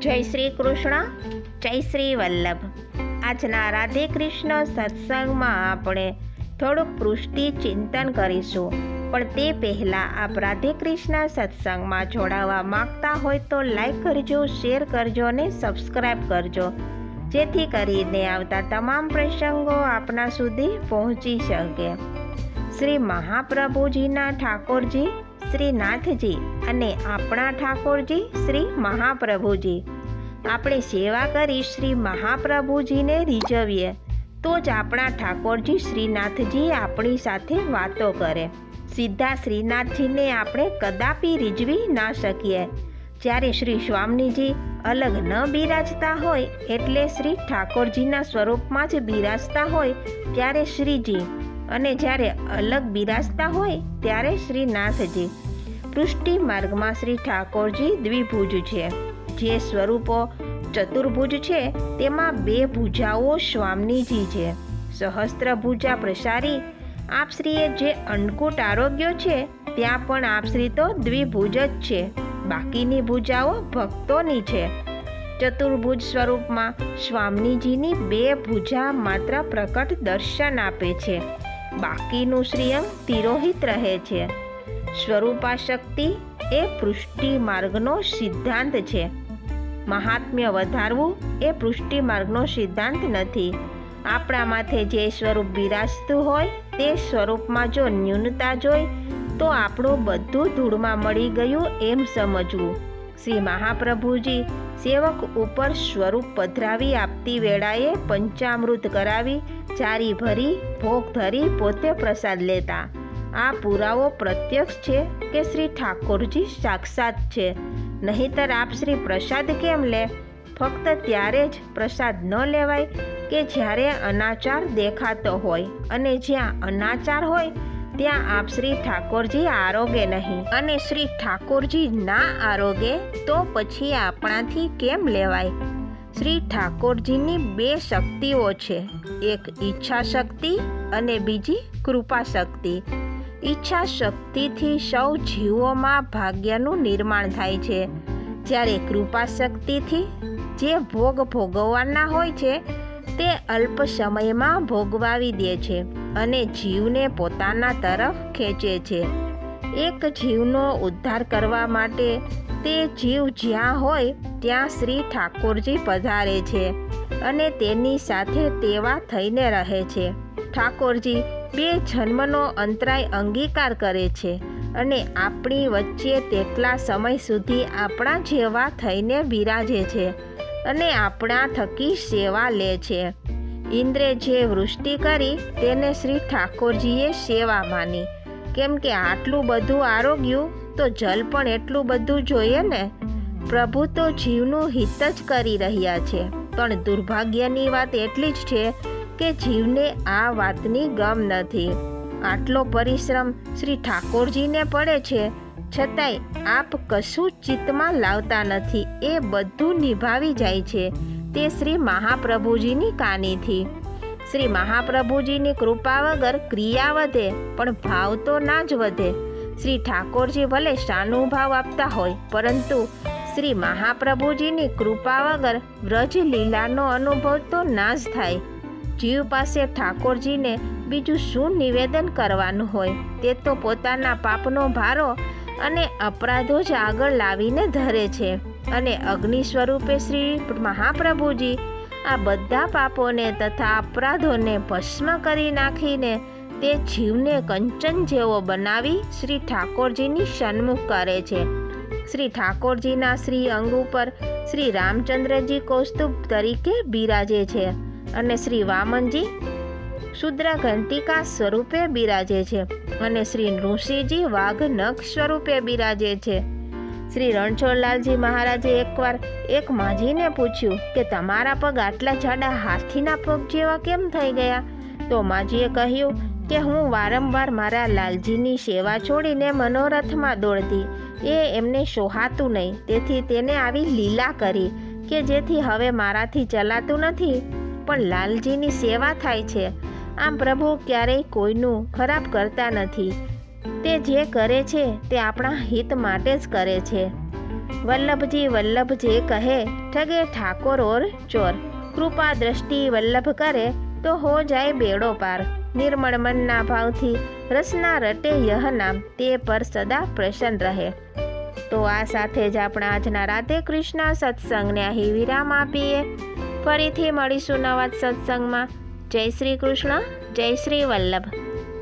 જય શ્રી કૃષ્ણ, જય શ્રી વલ્લભ. આજના રાધે કૃષ્ણ સત્સંગમાં આપણે થોડુંક પૃષ્ટિ ચિંતન કરીશું. પણ તે પહેલાં આપ રાધે કૃષ્ણ સત્સંગમાં જોડાવા માંગતા હોય તો લાઈક કરજો, શેર કરજો અને સબસ્ક્રાઈબ કરજો. જેથી કરીને આવતા તમામ પ્રસંગો આપના સુધી પહોંચી શકે. શ્રી મહાપ્રભુજીના ઠાકોરજી શ્રી નાથજી અને આપણા ઠાકોરજી શ્રી મહાપ્રભુજી. આપણે સેવા કરી શ્રી મહાપ્રભુજીને રીઝવીએ, તો જ આપણા ઠાકોરજી શ્રીનાથજી આપણી સાથે વાતો કરે. સીધા શ્રીનાથજીને આપણે કદાપી રીઝવી ના શકીએ. જ્યારે શ્રી સ્વામીજી અલગ ન બિરાજતા હોય, એટલે શ્રી ઠાકોરજીના સ્વરૂપમાં જ બિરાજતા હોય, ત્યારે શ્રીજી અને જ્યારે અલગ બિરાજતા હોય ત્યારે શ્રીનાથજી પૃષ્ટિ માર્ગમાં શ્રી ઠાકોરજી દ્વિભુજ છે. જે સ્વરૂપો ચતુર્ભુજ છે, તેમાં બે ભુજાઓ સ્વામીજી છે. સહસ્ત્ર ભુજા પ્રસારી આપશ્રીએ જે અન્નકૂટ આરોગ્ય છે, ત્યાં પણ આપશ્રી તો દ્વિભુજ જ છે. બાકીની ભુજાઓ ભક્તોની છે. ચતુર્ભુજ સ્વરૂપમાં સ્વામીજીની બે ભુજા માત્ર પ્રકટ દર્શન આપે છે. બાકીનું શ્રીઅંગ તિરોહિત રહે છે. સ્વરૂપાશક્તિ એ પૃષ્ટિ માર્ગનો સિદ્ધાંત છે. મહાત્મ્ય વધારવું એ પૃષ્ટિ માર્ગનો સિદ્ધાંત નથી. આપણા માથે જે સ્વરૂપ બિરાજતું હોય, તે સ્વરૂપમાં જો ન્યૂનતા જોઈ, તો આપણું બધું ધૂળમાં મળી ગયું એમ સમજવું. શ્રી મહાપ્રભુજી સેવક ઉપર સ્વરૂપ પધરાવી આપતી વેળાએ પંચામૃત કરાવી, ચારી ભરી, ભોગ ધરી પોતે પ્રસાદ લેતા. આ પુરાવો પ્રત્યક્ષ છે કે શ્રી ઠાકોરજી સાક્ષાત છે? નહીતર આપ શ્રી પ્રસાદ કેમ લે? ફક્ત ત્યારે જ પ્રસાદ ન લેવાય કે જ્યારે અનાચાર દેખાતો હોય. અને જ્યાં અનાચાર હોય ત્યાં આપ શ્રી ઠાકોરજી આરોગે નહીં. અને શ્રી ઠાકોરજી ના આરોગે તો પછી આપણાથી કેમ લેવાય? શ્રી ઠાકોરજીની બે શક્તિઓ છે. એક ઈચ્છા શક્તિ અને બીજી કૃપા શક્તિ ઈચ્છા શક્તિથી સૌ જીવોમાં ભાગ્યનું નિર્માણ થાય છે. જ્યારે કૃપા શક્તિથી જે ભોગ ભોગવવાના હોય છે, તે અલ્પ સમયમાં ભોગવાવી દે છે. અને જીવને પોતાના તરફ ખેંચે છે. એક જીવનો ઉદ્ધાર કરવા માટે તે જીવ જ્યાં હોય ત્યાં શ્રી ઠાકોરજી પધારે છે અને તેની સાથે તેવા થઈને રહે છે. ઠાકોરજી બે જન્મનો અંતરાય અંગીકાર કરે છે અને આપણી વચ્ચે તેટલા સમય સુધી આપણા જેવા થઈને બિરાજે છે અને આપણા થકી સેવા લે છે. ઇન્દ્રે જે વૃષ્ટિ કરી તેને શ્રી ઠાકોરજીએ સેવા માની. કેમ કે આટલું બધું આરોગ્યું, તો જલ પણ એટલું બધું જોઈએ ને? પ્રભુ તો જીવનું હિત જ કરી રહ્યા છે. પણ દુર્ભાગ્યની વાત એટલી જ છે કે જીવને આ વાતની ગમ નથી. આટલો પરિશ્રમ શ્રી ઠાકોરજીને પડે છે. છતાંય આપ કશું ચિત્તમાં લાવતા નથી. એ બધું નિભાવી જાય છે. તે શ્રી મહાપ્રભુજીની કાનીથી. શ્રી મહાપ્રભુજીની કૃપા વગર ક્રિયા વધે, પણ ભાવ તો ના જ વધે. શ્રી ઠાકોરજી ભલે શાનુભાવ આપતા હોય, પરંતુ શ્રી મહાપ્રભુજીની કૃપા વગર વ્રજ લીલાનો અનુભવ તો ના જ થાય. જીવ પાસે ઠાકોરજીને બીજું શું નિવેદન કરવાનું હોય, તે તો પોતાના પાપનો ભારો અને અપરાધો જ આગળ લાવીને ધરે છે. અને અગ્નિ સ્વરૂપે શ્રી મહાપ્રભુજી આ બધા પાપોને તથા અપરાધોને ભસ્મ કરી નાખીને તે જીવને કંચન જેવો બનાવી શ્રી ઠાકોરજીની સન્મુખ કરે છે. શ્રી ઠાકોરજીના શ્રી અંગ ઉપર શ્રી રામચંદ્રજી કૌસ્તુભ તરીકે બિરાજે છે અને શ્રી વામનજી શુદ્ર ઘંટિકા સ્વરૂપે બિરાજે છે અને શ્રી નૃસિંહજી વાઘ નખ સ્વરૂપે બિરાજે છે. શ્રી રણછોડલાલજી મહારાજે એકવાર એક માજીને પૂછ્યું કે તમારા પગ આટલા જાડા હાથીના પગ જેવા કેમ થઈ ગયા? તો માજીએ કહ્યું કે હું વારંવાર મારા લાલજીની સેવા છોડીને મનોરથમાં દોડતી. એ એમને શોહાતું નહીં. તેથી તેને આવી લીલા કરી કે જેથી હવે મારાથી ચલાતું નથી. પણ લાલજીની સેવા થાય છે. આમ પ્રભુ ક્યારેય કોઈનું ખરાબ કરતા નથી. તે જે કરે છે તે આપણા હિત માટે જ કરે છે. વલ્લભજી વલ્લભ જે કહે, ઠગે ઠાકોર ઓર ચોર. કૃપા દ્રષ્ટિ વલ્લભ કરે તો હો જાય બેડો પાર. નિર્મળ મનના ભાવથી રસના રટે યહ નામ. તે પર સદા પ્રસન્ન રહે. તો આ સાથે જ આપણા આજના રાધે કૃષ્ણ સત્સંગને અહીં વિરામ આપીએ. ફરીથી મળીશું નવા સત્સંગમાં. જય શ્રી કૃષ્ણ, જય શ્રી વલ્લભ.